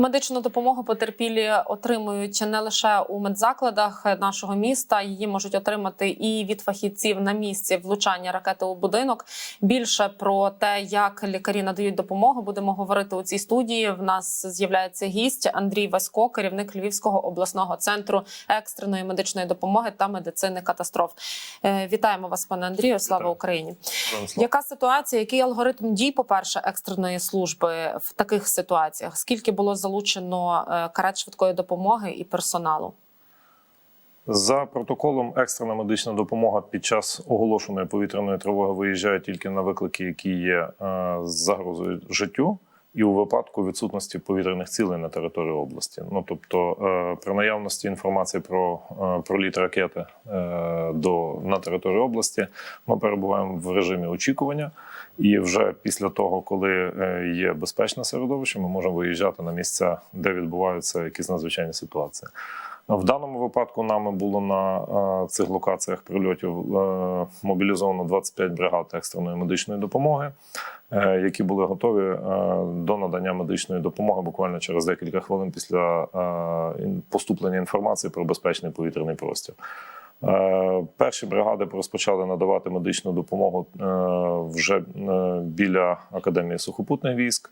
Медичну допомогу потерпілі отримують не лише у медзакладах нашого міста. Її можуть отримати і від фахівців на місці влучання ракети у будинок. Більше про те, як лікарі надають допомогу, будемо говорити у цій студії. В нас з'являється гість Андрій Васько, керівник Львівського обласного центру екстреної медичної допомоги та медицини катастроф. Е, Вітаємо вас, пане Андрію. Слава. Україні! Яка ситуація? Який алгоритм дій, по-перше, екстреної служби в таких ситуаціях? Скільки було залучено е, карет швидкої допомоги і персоналу? За протоколом екстрена медична допомога під час оголошеної повітряної тривоги виїжджає тільки на виклики, які є е, загрозою життю, і у випадку відсутності повітряних цілей на території області. Ну тобто, е, при наявності інформації про е, проліт ракети е, до на території області, ми перебуваємо в режимі очікування. І вже після того, коли є безпечне середовище, ми можемо виїжджати на місця, де відбуваються якісь надзвичайні ситуації. В даному випадку нами було на е, цих локаціях прильотів е, мобілізовано 25 бригад екстреної медичної допомоги, е, які були готові до надання медичної допомоги буквально через декілька хвилин після поступлення інформації про безпечний повітряний простір. Е, Перші бригади розпочали надавати медичну допомогу е, вже е, біля Академії сухопутних військ.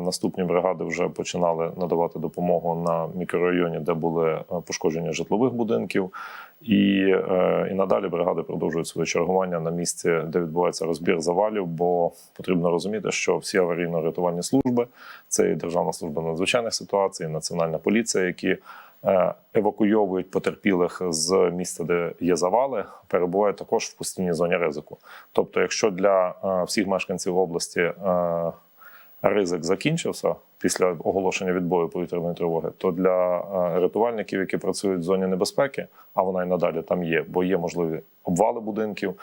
Наступні бригади вже починали надавати допомогу на мікрорайоні, де були пошкодження житлових будинків. І, і надалі бригади продовжують своє чергування на місці, де відбувається розбір завалів. Бо потрібно розуміти, що всі аварійно-рятувальні служби це і Державна служба надзвичайних ситуацій, і Національна поліція, які евакуйовують потерпілих з місця, де є завали, перебувають також в постійній зоні ризику. Тобто, якщо для е, всіх мешканців області е, ризик закінчився після оголошення відбою повітряної тривоги, то для е, рятувальників, які працюють в зоні небезпеки, а вона й надалі там є, бо є можливі обвали будинків.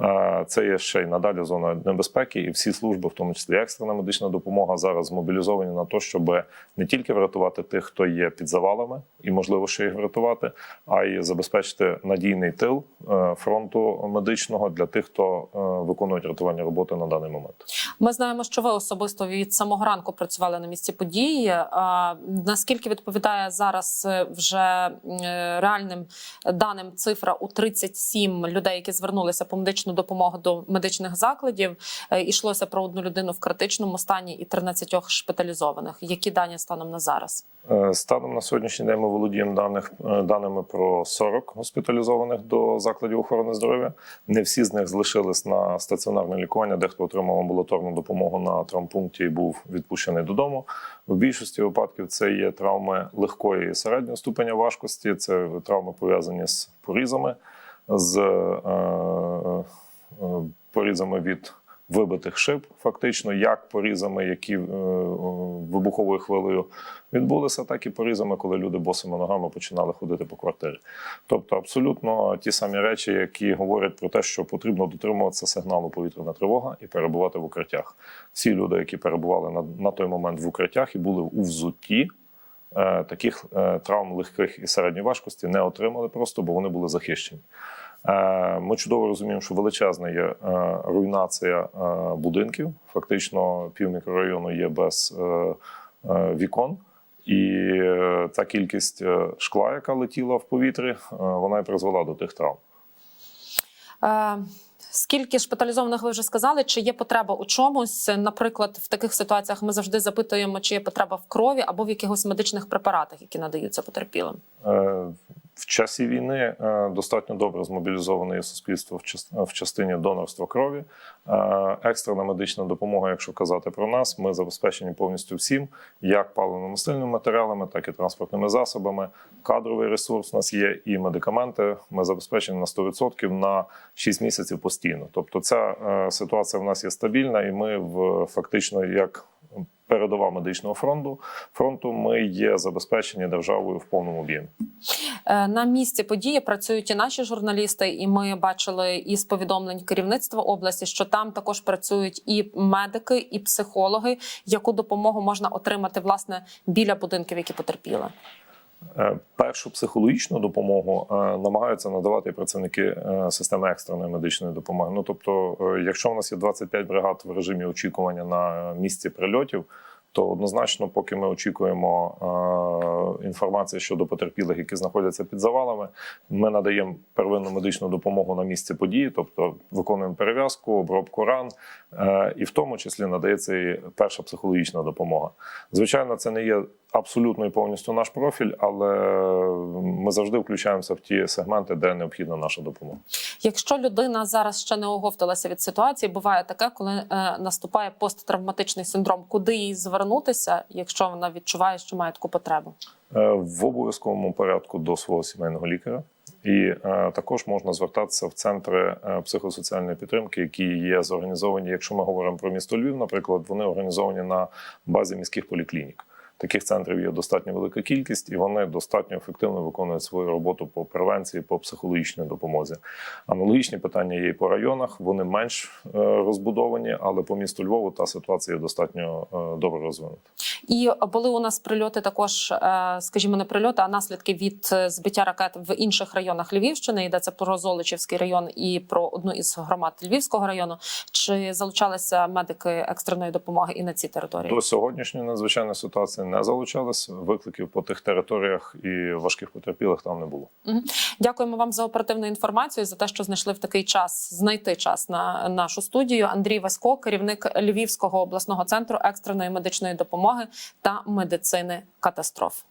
е, Це є ще й надалі зона небезпеки, і всі служби, в тому числі екстрена медична допомога, зараз змобілізовані на те, щоб не тільки врятувати тих, хто є під завалами, і можливо ще їх врятувати, а й забезпечити надійний тил е, фронту медичного для тих, хто виконують рятувальні роботи на даний момент. Ми знаємо, що ви особисто від самого ранку працювали на місці події. А наскільки відповідає зараз е, вже е, реальним даним цифра у 37 людей, які звернулися по медичну допомогу до медичних закладів? Е, Ішлося про одну людину в критичному стані і 13 шпиталізованих. Які дані станом на зараз? Е, Станом на сьогоднішній день ми володіємо даних, е, даними про 40 госпіталізованих до закладів охорони здоров'я. Не всі з них залишились на стаціонарне лікування. Дехто отримав амбулаторну допомогу на травмпункті і був відпущений додому. В більшості випадків це є травми легкої і середнього ступеня важкості. Це травми пов'язані з порізами, з е, е, порізами від вибитих шиб, фактично, як порізами, які е, вибуховою хвилею відбулися, так і порізами, коли люди босими ногами починали ходити по квартирі. Тобто, абсолютно ті самі речі, які говорять про те, що потрібно дотримуватися сигналу повітряна тривога і перебувати в укриттях. Всі люди, які перебували на, на той момент в укриттях і були у взутті. е, Таких е, травм легких і середньої важкості не отримали просто, бо вони були захищені. Е, Ми чудово розуміємо, що величезна є е, руйнація е, будинків. Фактично, пів мікрорайону є без вікон. І та кількість шкла, яка летіла в повітрі, вона і призвела до тих травм. Е, Скільки шпиталізованих ви вже сказали? Чи є потреба у чомусь? Наприклад, в таких ситуаціях ми завжди запитуємо, чи є потреба в крові або в якихось медичних препаратах, які надаються потерпілим. В часі війни е, достатньо добре змобілізоване є суспільство в частині донорства крові. Е, Екстрена медична допомога, якщо казати про нас, ми забезпечені повністю всім, як паливно-мастильними матеріалами, так і транспортними засобами. Кадровий ресурс у нас є і медикаменти. Ми забезпечені на 100% на 6 місяців постійно. Тобто, ця е, ситуація в нас є стабільна, і ми в фактично як передова медичного фронту фронту. Ми є забезпечені державою в повному об'ємі. Е, На місці події працюють і наші журналісти, і ми бачили із повідомлень керівництва області, що там також працюють і медики, і психологи, яку допомогу можна отримати власне біля будинків, які потерпіли. Е, Першу психологічну допомогу е, намагаються надавати працівники е, системи екстреної медичної допомоги. Ну тобто, якщо в нас є 25 бригад в режимі очікування на місці прильотів, То однозначно, поки ми очікуємо е, інформації щодо потерпілих, які знаходяться під завалами, ми надаємо первинну медичну допомогу на місці події, тобто виконуємо перев'язку, обробку ран, е, і в тому числі надається і перша психологічна допомога. Звичайно, це не є абсолютно і повністю наш профіль, але ми завжди включаємося в ті сегменти, де необхідна наша допомога. Якщо людина зараз ще не оговталася від ситуації, буває таке, коли е, наступає посттравматичний синдром, куди їй звернутися, якщо вона відчуває, що має таку потребу. Е, в обов'язковому порядку до свого сімейного лікаря. І е, також можна звертатися в центри е, психосоціальної підтримки, які є зорганізовані. Якщо ми говоримо про місто Львів, наприклад, вони організовані на базі міських поліклінік. Таких центрів є достатньо велика кількість, і вони достатньо ефективно виконують свою роботу по превенції, по психологічній допомозі. Аналогічні питання є і по районах. Вони менш е, розбудовані, але по місту Львову та ситуація є достатньо е, добре розвинута. І були у нас прильоти також, е, скажімо, не прильоти, а наслідки від е, збиття ракет в інших районах Львівщини. Йдеться про Золочівський район і про одну із громад Львівського району. Чи залучалися медики екстреної допомоги і на цій території? До сьогоднішньої надзвичайної ситуації не залучались. Викликів по тих територіях і важких потерпілих там не було. Дякуємо вам за оперативну інформацію за те, що знайшли в такий час знайти час на нашу студію. Андрій Васько, керівник Львівського обласного центру екстреної медичної допомоги та медицини катастроф.